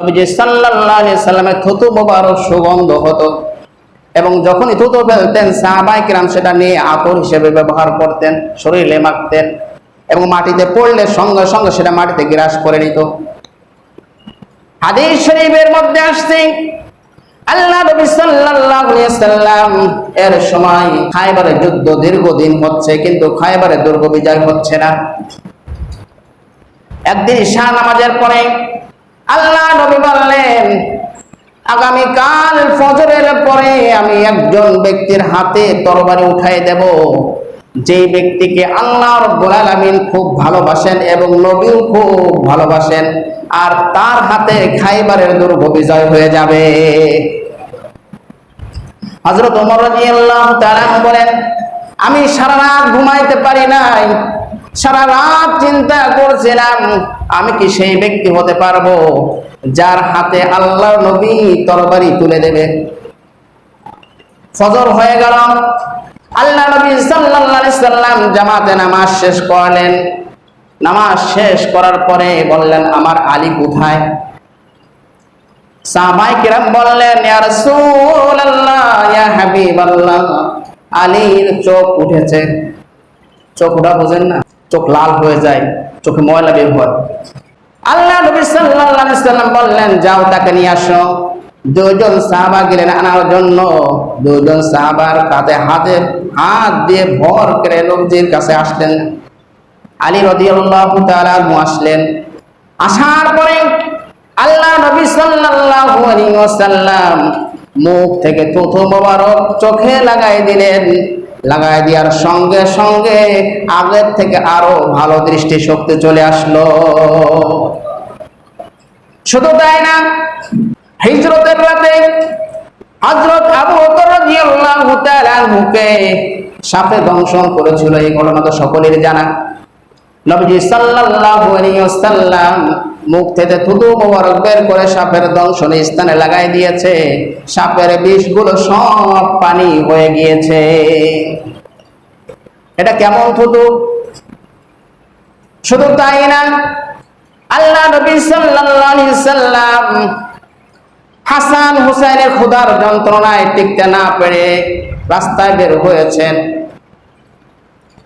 নবীজি সাল্লাল্লাহু থুতু মোবারক সুগন্ধ হতো এবং যখনই থুতু ফেলতেন সেটা নিয়ে আতর হিসেবে ব্যবহার করতেন, শরীরে মাখতেন এবং মাটিতে পড়লে সঙ্গে সঙ্গে সেটা মাটিতে গ্রাস করে নিত। হাদিস শরীফের মধ্যে আসছে, আল্লাহ নবী সাল্লাল্লাহু আলাইহি সাল্লাম এর সময় খায়বারের যুদ্ধ দীর্ঘদিন হচ্ছে, কিন্তু খায়বারের দুর্গ বিজয় হচ্ছে না। একদিন ঈশা নামাজের পরে আল্লাহ নবী বললেন আগামী কাল ফজরের পরে আমি একজন ব্যক্তির হাতে তরবারি উঠাই দেব। যে ব্যক্তিকে আল্লাহ রব্বুল আলামিন খুব ভালোবাসেন এবং নবীও খুব ভালোবাসেন, আর তার হাতে খাইবারের দুর্গ বিজয় হয়ে যাবে। হযরত ওমর রাদিয়াল্লাহু তাআলা বলেন আমি সারা রাত ঘুমাইতে পারি নাই। সারা রাত চিন্তা করছিলাম, আমি কি সেই ব্যক্তি হতে পারব যার হাতে আল্লাহ নবী তরবারি তুলে দেবে? ফজর হয়ে গেল। আল্লাহ নবী আলাইহি সাল্লাম জামাতে নামাজ শেষ করলেন। নামাজ শেষ করার পরে বললেন, আমার আলী কোথায়? সাহাবাই কিরাম বললেন, ইয়া রাসূলুল্লাহ, ইয়া হাবিবাল্লাহ। আলীর চোখ উঠেছে। চোখ ওটা বোঝেন না? চোখ লাল হয়ে যায়, চোখে ময়লা বের হয়। আল্লাহ নবী সাল্লাল্লাহু সাল্লাম বললেন, যাও তাকে নিয়ে আসো। দুজন সাহাবা গেলেন আনার জন্য। দুজন সাহাবার কাঁধে হাতে হাত দিয়ে ভর করে নবীজির কাছে আসলেন। আলী রাদিয়াল্লাহু তাআলা আসলেন। আসার পরে আল্লাহ নবী সাল্লাল্লাহু আলাইহি ওয়াসাল্লাম মুখ থেকে থুথু মোবারক চোখে লাগাই দিলেন। লাগাই দেওয়ার সঙ্গে সঙ্গে আগের থেকে আরও ভালো দৃষ্টি শক্তি চলে আসলো। শুধু তাই না, হিজরতের রাতে হযরত আবু রাদিয়াল্লাহু তাআলা সাপে দংশন করেছিল। এই ঘটনা তো সকলের জানা। নবীজি সাল্লাল্লাহু আলাইহি ওয়াসাল্লাম মুখ থেকে থুতু মোবারক বের করে সাপের দংশন স্থানে লাগাই দিয়েছে। সাপের বিষগুলো সব পানি হয়ে গিয়েছে। এটা কেমন থুতু? শুধু তাই না, আল্লাহ নবী সাল্লাল্লাহু আলাইহি হাসান হুসাইনের ক্ষুধার যন্ত্রণায় টিকতে না পেরে রাস্তায় বের হয়েছেন।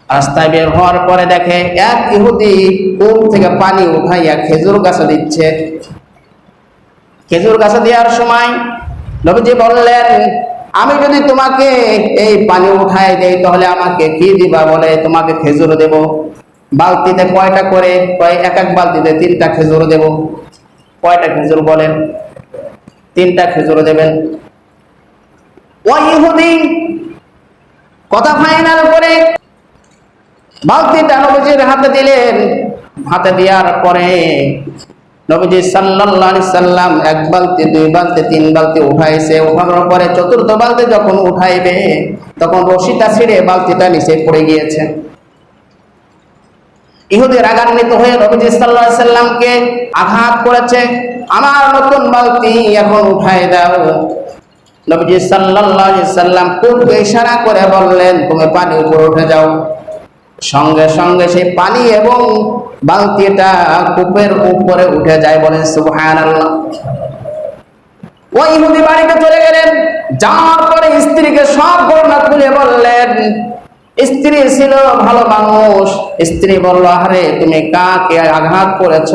রাস্তায় বের হওয়ার পরে দেখে এক ইহুদি কূপ থেকে পানি উঠাইয়া খেজুর গাছে দিচ্ছে। খেজুর গাছে দেওয়ার সময় নবীজি বললেন, আমি যদি তোমাকে এই পানি উঠাই দেই, তাহলে আমাকে কি দিবা বলে তোমাকে খেজুর দেব? বালতিতে কয়টা করে, কয় এক এক বালতিতে তিনটা খেজুর দেব? কয়টা খেজুর বলেন? তিনটা খেজুর দেবেন। ওই ইহুদি কথা ফাইনাল করে বালতিটা নবীজির হাতে দিলেন। হাতে দেওয়ার পরে নবীজি সাল্লাল্লাহু সাল্লাম এক বালতি, দুই বালতি, তিন বালতি উঠাইছে। উঠানোর পরে চতুর্থ বালতি যখন উঠাইবে, তখন রশিটা ছিঁড়ে বালতিটা নিচে পড়ে গিয়েছে। ইহুদি রাগান্বিত হয়ে নবীজি আলাইহি সাল্লামকে আঘাত করেছে। আমার নতুন বালতি এখন উঠাই দাও। নবীজি আলাইহি সাল্লাম পূর্বে ইশারা করে বললেন, তুমি পানি উপরে উঠে যাও। সঙ্গে সঙ্গে সেই পানি এবং বালতিটা কূপের উপরে উঠে যায় বলেন, সুবহানাল্লাহ। ওই ইহুদি বাড়িতে চলে গেলেন। যাওয়ার পরে স্ত্রীকে সব ঘটনা খুলে বললেন, স্ত্রী ছিল ভালো মানুষ। স্ত্রী বলল আরে তুমি কাকে আঘাত করেছ?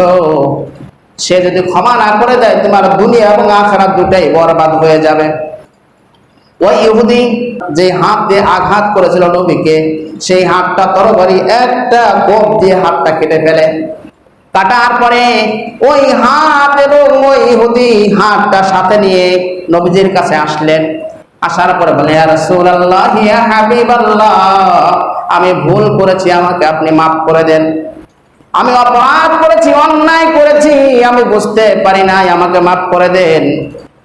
সে যদি ক্ষমা না করে দেয়, তোমার দুনিয়া এবং আখরাত দুটাই বরবাদ হয়ে যাবে। ওই ইহুদি যে হাত দিয়ে আঘাত করেছিল নবীকে, সেই হাতটা তরবারি একটা কোপ দিয়ে হাতটা কেটে ফেলে। কাটার পরে ওই হাত এবং ওই ইহুদি হাতটা সাথে নিয়ে নবীজির কাছে আসলেন। আসার পরে বলে আমি ভুল করেছি, আমাকে আপনি মাফ করে দেন। আমি অপরাধ করেছি, অন্যায় করেছি, আমি বুঝতে পারি নাই, আমাকে মাফ করে দেন।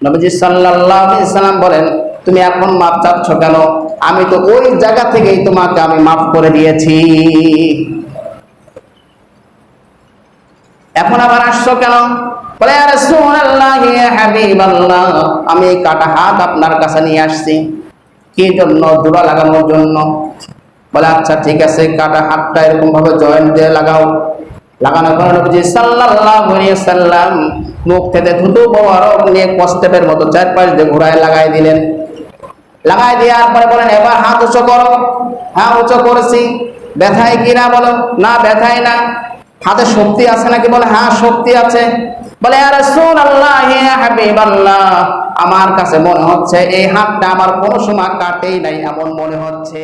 নবীজি আলাইহি সাল্লাম বলেন তুমি এখন মাপ চাচ্ছ কেন? আমি তো ওই জায়গা থেকেই তোমাকে আমি মাফ করে দিয়েছি। এখন আবার আসছো কেন? বলে "ইয়া রাসূলুল্লাহ, ইয়া আমি কাটা হাত আপনার কাছে নিয়ে আসছি। কি জন্য? জোড়া লাগানোর জন্য। বলে আচ্ছা ঠিক আছে কাটা হাতটা এরকম ভাবে জয়েন্ট দিয়ে লাগাও। লাগানোর পরে নবীজি সাল্লাল্লাহু আলাইহি সাল্লাম মুখ থেকে থুতু মোবারক নিয়ে কষ্টেপের মতো চারপাশ দিয়ে ঘুরায় লাগাই দিলেন। লাগাই দেওয়ার পরে বলেন, এবার হাত উঁচু করো। হ্যাঁ উঁচু করেছি। ব্যথায় কি না? বলো। না, ব্যথায় না। হাতে শক্তি আছে নাকি? বলে হ্যাঁ শক্তি আছে। বলে আমার কাছে মনে হচ্ছে, এই হাতটা আমার কোনো সময় কাটেই নাই, এমন মনে হচ্ছে।